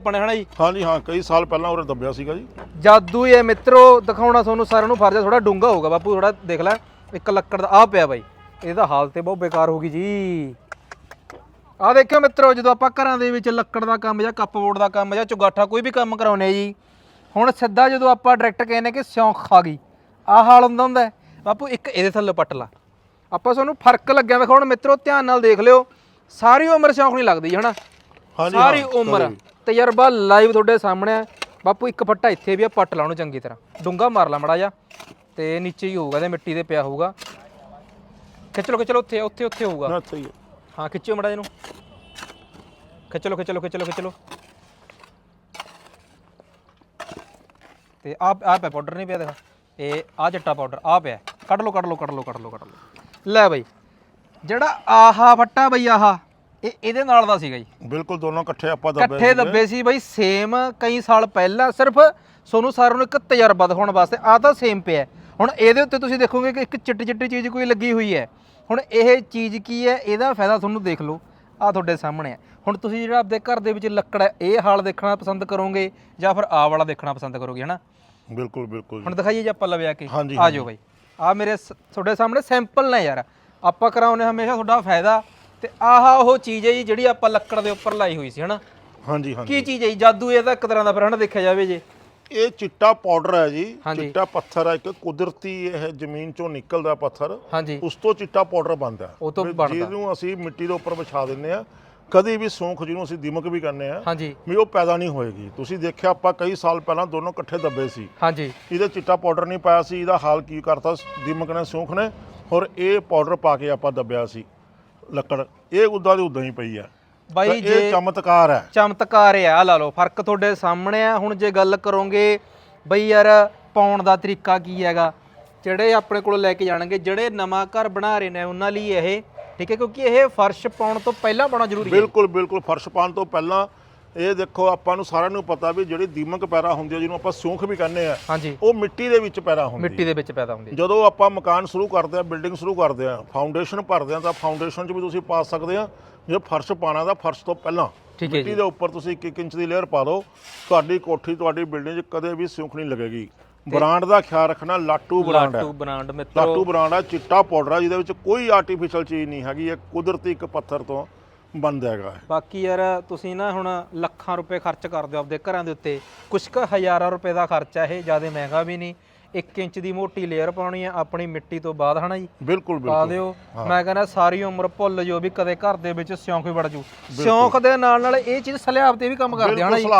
ਆਪਣੇ ਹਨਾ ਜੀ? ਹਾਂਜੀ ਹਾਂ ਕਈ ਸਾਲ ਪਹਿਲਾਂ ਉਰੇ ਦੱਬਿਆ ਸੀਗਾ ਜੀ। ਜਾਦੂ ਹੀ ਹੈ ਮਿੱਤਰੋ ਦਿਖਾਉਣਾ ਤੁਹਾਨੂੰ ਸਾਰਿਆਂ ਨੂੰ ਫਰਜ਼ ਥੋੜਾ ਡੂੰਗਾ ਹੋਊਗਾ ਬਾਪੂ ਥੋੜਾ ਦੇਖ ਲੈ ਇੱਕ ਲੱਕੜ ਦਾ ਆ ਪਿਆ ਬਾਈ ਇਹਦਾ ਹਾਲ ਤੇ ਬਹੁਤ ਬੇਕਾਰ ਹੋ ਗਈ ਜੀ। ਆ ਦੇਖਿਓ ਮਿੱਤਰੋ ਜਦੋਂ ਆਪਾਂ ਘਰਾਂ ਦੇ ਵਿੱਚ ਲੱਕੜ ਦਾ ਕੰਮ ਜਾਂ ਕੱਪਬੋਰਡ ਦਾ ਕੰਮ ਜਾਂ ਚੁਗਾਠਾ ਕੋਈ ਵੀ ਕੰਮ ਕਰਾਉਨੇ ਜੀ ਹੁਣ ਸਿੱਧਾ ਜਦੋਂ ਆਪਾਂ ਡਾਇਰੈਕਟ ਕਹਿੰਦੇ ਕਿ ਸਿਉਂਖ ਖਾ ਗਈ ਆ ਹਾਲ ਹੁੰਦਾ ਹੁੰਦਾ ਹੈ। ਬਾਪੂ ਇੱਕ ਇਹਦੇ ਥੱਲੇ ਪੱਟ ਲਾ। ਆਪਾਂ ਤੁਹਾਨੂੰ ਫ਼ਰਕ ਲੱਗਿਆ ਵੇਖੋ ਹੁਣ ਮਿੱਤਰੋ ਧਿਆਨ ਨਾਲ ਦੇਖ ਲਿਓ ਸਾਰੀ ਉਮਰ ਸਿਉਂਖ ਨਹੀਂ ਲੱਗਦੀ ਹਨਾ? ਹਾਂਜੀ ਸਾਰੀ ਉਮਰ। ਕਦੇ ਵੀ। ਤਜਰਬਾ ਲਾਈਵ ਤੁਹਾਡੇ ਸਾਹਮਣੇ ਹੈ ਬਾਪੂ ਇੱਕ ਫੱਟਾ ਇੱਥੇ ਵੀ ਆ ਪੱਟ ਲਾ ਉਹਨੂੰ ਚੰਗੀ ਤਰ੍ਹਾਂ। ਡੂੰਗਾ ਮਾਰ ਲਾ ਮੜਾ ਜਾ ਤੇ ਨੀਚੇ ਹੀ ਹੋਊਗਾ ਤੇ ਮਿੱਟੀ ਦੇ ਪਿਆ ਹੋਊਗਾ। ਖਿੱਚ ਲੋ ਖਿੱਚ ਲੋ ਉੱਥੇ ਉੱਥੇ ਉੱਥੇ ਹੋਊਗਾ। ਨਾ ਸਹੀ ਹੈ ਹਾਂ ਖਿੱਚਿਓ ਮੜਾ ਇਹਨੂੰ। ਖਿੱਚ ਲੋ ਖਿੱਚ ਲੋ ਖਿੱਚ ਲੋ ਖਿੱਚ ਲੋ ਤੇ ਆ ਆ ਪਿਆ ਪਾਊਡਰ ਨਹੀਂ ਪਿਆ ਦੇਖਾ। ਇਹ ਆ ਚਿੱਟਾ ਪਾਊਡਰ ਆ ਪਿਆ। ਕੱਢ ਲੋ ਕੱਢ ਲੋ ਕੱਢ ਲੋ ਕੱਢ ਲੋ ਕੱਢ ਲੋ ਲੈ ਬਈ ਜਿਹੜਾ ਆਹਾ ਫੱਟਾ ਬਈ ਆਹਾ। ਇਹ ਇਹਦੇ ਨਾਲ ਦਾ ਸੀਗਾ ਜੀ। ਬਿਲਕੁਲ ਦੋਨੋਂ ਇਕੱਠੇ ਆਪਾਂ ਦੱਬੇ ਇਕੱਠੇ ਦੱਬੇ ਸੀ ਬਈ ਸੇਮ ਕਈ ਸਾਲ ਪਹਿਲਾਂ ਸਿਰਫ ਸੋਨੂੰ ਸਾਰਿਆਂ ਨੂੰ ਇੱਕ ਤਜਰਬਾ ਦਿਖਾਉਣ ਵਾਸਤੇ ਆ ਤਾਂ ਸੇਮ ਪਿਆ। ਹੁਣ ਇਹਦੇ ਉੱਤੇ ਤੁਸੀਂ ਦੇਖੋਗੇ ਕਿ ਇੱਕ ਚਿੱਟੀ ਚਿੱਟੀ ਚੀਜ਼ ਕੋਈ ਲੱਗੀ ਹੋਈ ਹੈ। ਹੁਣ ਇਹ ਚੀਜ਼ ਕੀ ਹੈ ਇਹਦਾ ਫਾਇਦਾ ਤੁਹਾਨੂੰ ਦੇਖ ਲਓ ਆ ਤੁਹਾਡੇ ਸਾਹਮਣੇ ਹੈ। ਹੁਣ ਤੁਸੀਂ ਜਿਹੜਾ ਆਪਦੇ ਘਰ ਦੇ ਵਿੱਚ ਲੱਕੜ ਹੈ ਇਹ ਹਾਲ ਦੇਖਣਾ ਪਸੰਦ ਕਰੋਗੇ ਜਾਂ ਫਿਰ ਆ ਵਾਲਾ ਦੇਖਣਾ ਪਸੰਦ ਕਰੋਗੇ ਹਨਾ? ਬਿਲਕੁਲ ਬਿਲਕੁਲ ਹੁਣ ਦਿਖਾਈਏ ਜੇ ਆਪਾਂ ਲਵਿਆ ਕੇ। ਆ ਜਾਓ ਬਾਈ। ਆ ਮੇਰੇ ਤੁਹਾਡੇ ਸਾਹਮਣੇ ਸੈਂਪਲ ਨੇ ਯਾਰ। ਆਪਾਂ ਕਰਾਉਨੇ ਹਮੇਸ਼ਾ ਤੁਹਾਡਾ ਫਾਇਦਾ। ਤੇ ਆਹ ਉਹ ਚੀਜ਼ ਹੈ ਜੀ ਜਿਹੜੀ ਆਪਾਂ ਲੱਕੜ ਦੇ ਉੱਪਰ ਲਾਈ ਹੋਈ ਸੀ ਹਨਾ? ਹਾਂਜੀ ਹਾਂਜੀ। ਕੀ ਚੀਜ਼ ਹੈ ਜੀ? ਜਾਦੂ ਇਹ ਤਾਂ ਇੱਕ ਤਰ੍ਹਾਂ ਦਾ ਫਿਰ ਹਨਾ ਦੇਖਿਆ ਜਾਵੇ ਜੇ। ਇਹ ਚਿੱਟਾ ਪਾਊਡਰ ਹੈ ਜੀ। ਹਾਂਜੀ। ਚਿੱਟਾ ਪੱਥਰ ਹੈ ਇੱਕ ਕੁਦਰਤੀ ਇਹ ਜ਼ਮੀਨ ਚੋਂ ਨਿਕਲਦਾ ਪੱਥਰ। ਹਾਂਜੀ। ਉਸ ਤੋਂ ਚਿੱਟਾ ਪਾਊਡਰ ਬਣਦਾ। ਉਹ ਤੋਂ ਵੀ ਬਣਦਾ। ਜਿਹਨੂੰ ਅਸੀਂ ਮਿੱਟੀ ਦੇ ਉੱਪਰ ਵਿਛਾ ਦਿੰਨੇ ਆ ਕਦੀ ਵੀ ਸੌਂਖ ਜਿਹਨੂੰ ਅਸੀਂ ਦਿਮਕ ਵੀ ਕਹਿੰਦੇ ਆ ਹਾਂਜੀ। ਵੀ ਉਹ ਪੈਦਾ ਨਹੀਂ ਹੋਏਗੀ। ਤੁਸੀਂ ਦੇਖਿਆ ਆਪਾਂ ਕਈ ਸਾਲ ਪਹਿਲਾਂ ਦੋਨੋਂ ਇਕੱਠੇ ਦੱਬੇ ਸੀ। ਹਾਂਜੀ। ਇਹਦੇ ਚਿੱਟਾ ਪਾਊਡਰ ਨਹੀਂ ਪਾਇਆ ਸੀ ਇਹਦਾ ਹਾਲ ਕੀ ਕਰਤਾ? ਦੀਮਕ ਨੇ ਸੌਂਖ ਨੇ ਔਰ ਇਹ ਪਾਊਡਰ ਪਾ ਕੇ ਆਪਾਂ ਦੱਬਿਆ ਸੀ। ਲੱਕੜ ਇਹ ਉਦਾਂ ਦੀ ਉਦਾਂ ਹੀ ਪਈ ਆ। ਤਾਂ ਬਾਈ ਇਹ ਜੇ ਚਮਤਕਾਰ ਹੈ ਚਮਤਕਾਰ ਆ ਆਹ ਲਾ ਲਓ ਫ਼ਰਕ ਤੁਹਾਡੇ ਸਾਹਮਣੇ ਆ। ਹੁਣ ਜੇ ਗੱਲ ਕਰੋਗੇ ਬਈ ਯਾਰ ਪਾਉਣ ਦਾ ਤਰੀਕਾ ਕੀ ਹੈਗਾ? ਜਿਹੜੇ ਆਪਣੇ ਕੋਲ ਲੈ ਕੇ ਜਾਣਗੇ ਜਿਹੜੇ ਨਵਾਂ ਘਰ ਬਣਾ ਰਹੇ ਨੇ ਉਹਨਾਂ ਲਈ ਇਹ ਠੀਕ ਹੈ ਕਿਉਂਕਿ ਇਹ ਫਰਸ਼ ਪਾਉਣ ਤੋਂ ਪਹਿਲਾਂ ਪਾਉਣਾ ਜ਼ਰੂਰੀ ਹੈ। ਬਿਲਕੁਲ ਬਿਲਕੁਲ ਫਰਸ਼ ਪਾਉਣ ਤੋਂ ਪਹਿਲਾਂ ਇਹ ਦੇਖੋ ਆਪਾਂ ਨੂੰ ਸਾਰਿਆਂ ਨੂੰ ਪਤਾ ਵੀ ਜਿਹੜੀ ਦੀਮਕ ਪੈਦਾ ਹੁੰਦੀ ਹੈ ਜਿਹਨੂੰ ਆਪਾਂ ਸੌਂਖ ਵੀ ਕਹਿੰਦੇ ਆ ਹਾਂਜੀ। ਉਹ ਮਿੱਟੀ ਦੇ ਵਿੱਚ ਪੈਦਾ ਹੁੰਦੀ ਮਿੱਟੀ ਦੇ ਵਿੱਚ ਪੈਦਾ ਹੁੰਦੀ ਹੈ ਜਦੋਂ ਆਪਾਂ ਮਕਾਨ ਸ਼ੁਰੂ ਕਰਦੇ ਆ ਬਿਲਡਿੰਗ ਸ਼ੁਰੂ ਕਰਦੇ ਆ ਫਾਊਂਡੇਸ਼ਨ ਭਰਦੇ ਆ ਤਾਂ ਫਾਊਂਡੇਸ਼ਨ 'ਚ ਵੀ ਤੁਸੀਂ ਪਾ ਸਕਦੇ ਆ। ਜੇ ਫਰਸ਼ ਪਾਣਾ ਦਾ ਫਰਸ਼ ਤੋਂ ਪਹਿਲਾਂ ਮਿੱਟੀ ਦੇ ਉੱਪਰ ਤੁਸੀਂ 1 ਇੰਚ ਦੀ ਲੇਅਰ ਪਾ ਦਿਓ। ਤੁਹਾਡੀ ਕੋਠੀ ਤੁਹਾਡੀ ਬਿਲਡਿੰਗ 'ਚ ਕਦੇ ਵੀ ਸਿਉਂਖ ਨਹੀਂ ਲੱਗੇਗੀ। ਬ੍ਰਾਂਡ ਦਾ ਖਿਆਲ ਰੱਖਣਾ ਲਾਟੂ ਬ੍ਰਾਂਡ ਹੈ। ਲਾਟੂ ਬ੍ਰਾਂਡ ਮਿੱਤਰੋ। ਲਾਟੂ ਬ੍ਰਾਂਡ ਹੈ ਚਿੱਟਾ ਪਾਊਡਰ ਹੈ ਜਿਹਦੇ ਵਿੱਚ ਕੋਈ ਆਰਟੀਫੀਸ਼ੀਅਲ ਚੀਜ਼ ਨਹੀਂ ਹੈਗੀ ਇਹ ਕੁਦਰਤੀ ਇੱਕ ਪੱਥਰ ਤੋਂ ਬਣਦਾ ਹੈਗਾ। ਬਾਕੀ ਯਾਰ ਤੁਸੀਂ ਨਾ ਹੁਣ ਲੱਖਾਂ ਰੁਪਏ ਖਰਚ ਕਰਦੇ ਹੋ ਆਪਦੇ ਘਰਾਂ ਦੇ ਉੱਤੇ। ਕੁਛ ਕੁ ਹਜ਼ਾਰਾਂ ਰੁਪਏ ਦਾ ਖਰਚਾ ਇਹ ਜ਼ਿਆਦਾ ਮਹਿੰਗਾ ਵੀ ਨਹੀਂ। 1 ਇੰਚ ਦੀ ਮੋਟੀ ਲੇਅਰ ਪਾਉਣੀ ਆ ਆਪਣੀ ਮਿੱਟੀ ਤੋਂ ਬਾਅਦ ਹਨਾ ਜੀ? ਬਿਲਕੁਲ ਪਾ ਬਿਲਕੁਲ। ਦਿਓ। ਮੈਂ ਕਹਿੰਦਾ ਸਾਰੀ ਉਮਰ ਭੁੱਲ ਜੋ ਵੀ ਕਦੇ ਘਰ ਦੇ ਵਿੱਚ ਸਿਉਂਖ ਵੀ ਵੜ ਜੂ। ਸਿਉਂਖ ਦੇ ਨਾਲ ਨਾਲ ਇਹ ਚੀਜ਼ ਸਲਿਆਬ ਤੇ ਵੀ ਕੰਮ ਕਰਦੇ ਹਨਾ ਜੀ?